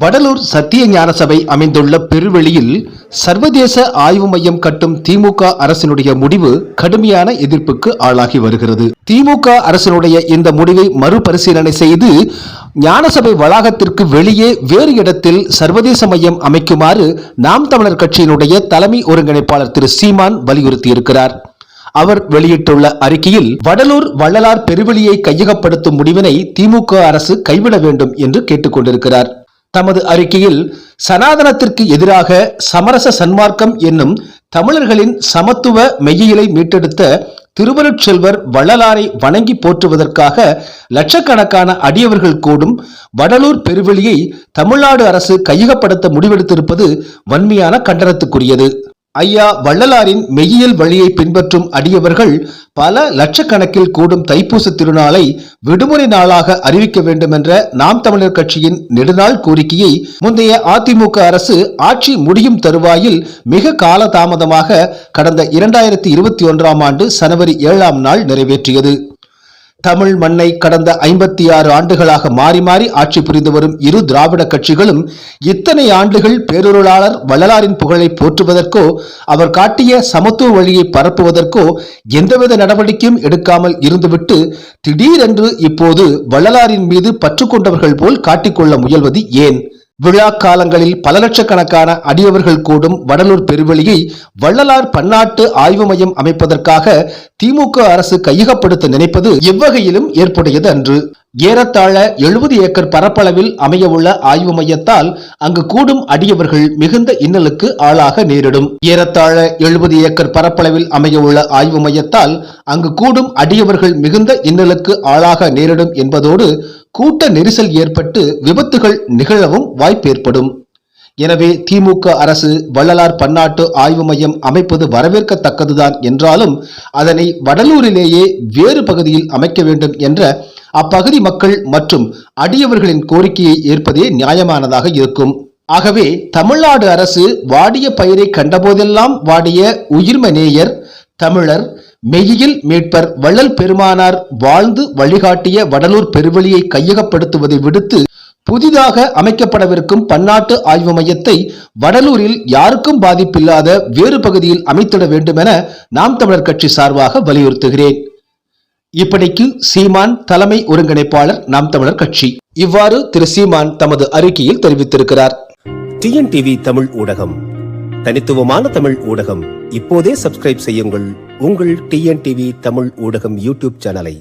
வடலூர் சத்திய ஞான சபை அமைந்துள்ள பெருவெளியில் சர்வதேச ஆய்வு மையம் கட்டும் திமுக அரசினுடைய முடிவு கடுமையான எதிர்ப்புக்கு ஆளாகி வருகிறது. திமுக அரசினுடைய இந்த முடிவை மறுபரிசீலனை செய்து ஞானசபை வளாகத்திற்கு வெளியே வேறு இடத்தில் சர்வதேச மையம் அமைக்குமாறு நாம் தமிழர் கட்சியினுடைய தலைமை ஒருங்கிணைப்பாளர் திரு சீமான் வலியுறுத்தியிருக்கிறார். அவர் வெளியிட்டுள்ள அறிக்கையில் வடலூர் வள்ளலார் பெருவெளியை கையகப்படுத்தும் முடிவினை திமுக அரசு கைவிட வேண்டும் என்று கேட்டுக்கொண்டிருக்கிறார். தமது அறிக்கையில் சனாதனத்திற்கு எதிராக சமரச சன்மார்க்கம் என்னும் தமிழர்களின் சமத்துவ மெய்யியலை மீட்டெடுத்த திருவருட்செல்வர் வள்ளலாரை வணங்கி போற்றுவதற்காக லட்சக்கணக்கான அடியவர்கள் கூடும் வடலூர் பெருவெளியை தமிழ்நாடு அரசு கையகப்படுத்த முடிவெடுத்திருப்பது வன்மையான கண்டனத்துக்குரியது. ஐயா வள்ளலாரின் மெய்யியல் வழியை பின்பற்றும் அடியவர்கள் பல லட்சக்கணக்கில் கூடும் தைப்பூச திருநாளை விடுமுறை நாளாக அறிவிக்க வேண்டும் என்ற நாம் தமிழர் கட்சியின் நெடுநாள் கோரிக்கையை முந்தைய அதிமுக அரசு ஆட்சி முடியும் தருவாயில் மிக காலதாமதமாக கடந்த இரண்டாயிரத்தி இருபத்தி ஒன்றாம் ஆண்டு சனவரி ஏழாம் நாள் நிறைவேற்றியது. தமிழ் மண்ணை கடந்த ஐம்பத்தி ஆறு ஆண்டுகளாக மாறி மாறி ஆட்சி புரிந்து வரும் இரு திராவிட கட்சிகளும் இத்தனை ஆண்டுகள் பேரொருளாளர் வள்ளலாரின் புகழை போற்றுவதற்கோ அவர் காட்டிய சமத்துவ வழியை பரப்புவதற்கோ எந்தவித நடவடிக்கையும் எடுக்காமல் இருந்துவிட்டு திடீரென்று இப்போது வள்ளலாரின் மீது பற்று கொண்டவர்கள் போல் காட்டிக்கொள்ள முயல்வது ஏன்? விழா காலங்களில் பல லட்சக்கணக்கான அடியவர்கள் கூடும் வடலூர் பெருவெளியை வள்ளலார் பன்னாட்டு ஆய்வு மையம் அமைப்பதற்காக திமுக அரசு கையகப்படுத்த நினைப்பது எவ்வகையிலும் ஏற்புடையது அன்று. ஏறத்தாழ எழுபது ஏக்கர் பரப்பளவில் அமையவுள்ள ஆய்வு மையத்தால் அங்கு கூடும் அடியவர்கள் மிகுந்த இன்னலுக்கு ஆளாக நேரிடும். ஏறத்தாழ எழுபது ஏக்கர் பரப்பளவில் அமையவுள்ள ஆய்வு மையத்தால் அங்கு கூடும் அடியவர்கள் மிகுந்த இன்னலுக்கு ஆளாக நேரிடும் என்பதோடு கூட்ட நெரிசல் ஏற்பட்டு விபத்துகள் நிகழவும் வாய்ப்பு ஏற்படும். எனவே திமுக அரசு வள்ளலார் பன்னாட்டு ஆய்வு மையம் அமைப்பது வரவேற்கத்தக்கதுதான் என்றாலும் அதனை வடலூரிலேயே வேறு பகுதியில் அமைக்க வேண்டும் என்ற அப்பகுதி மக்கள் மற்றும் அடியவர்களின் கோரிக்கையை ஏற்பதே நியாயமானதாக இருக்கும். ஆகவே தமிழ்நாடு அரசு வாடிய பயிரை கண்டபோதெல்லாம் வாடிய உயிர்ம நேயர் தமிழர் மெய்யில் மீட்பர் வள்ளல் பெருமானார் வாழ்ந்து வழிகாட்டிய வடலூர் பெருவெளியை கையகப்படுத்துவதை விடுத்து புதிதாக அமைக்கப்படவிருக்கும் பன்னாட்டு ஆய்வு மையத்தை வடலூரில் யாருக்கும் பாதிப்பில்லாத வேறு பகுதியில் அமைத்திட வேண்டும் என நாம் தமிழர் கட்சி சார்பாக வலியுறுத்துகிறேன். இப்படிக்கு சீமான் தலைமை ஒருங்கிணைப்பாளர் நாம் தமிழர் கட்சி. இவ்வாறு திரு சீமான் தமது அறிக்கையில் தெரிவித்திருக்கிறார். டிஎன்டிவி தமிழ் ஊடகம். தனித்துவமான தமிழ் ஊடகம். இப்போதே சப்ஸ்கிரைப் செய்யுங்கள். உங்கள் டிஎன்டிவி தமிழ் ஊடகம் யூடியூப் சேனலை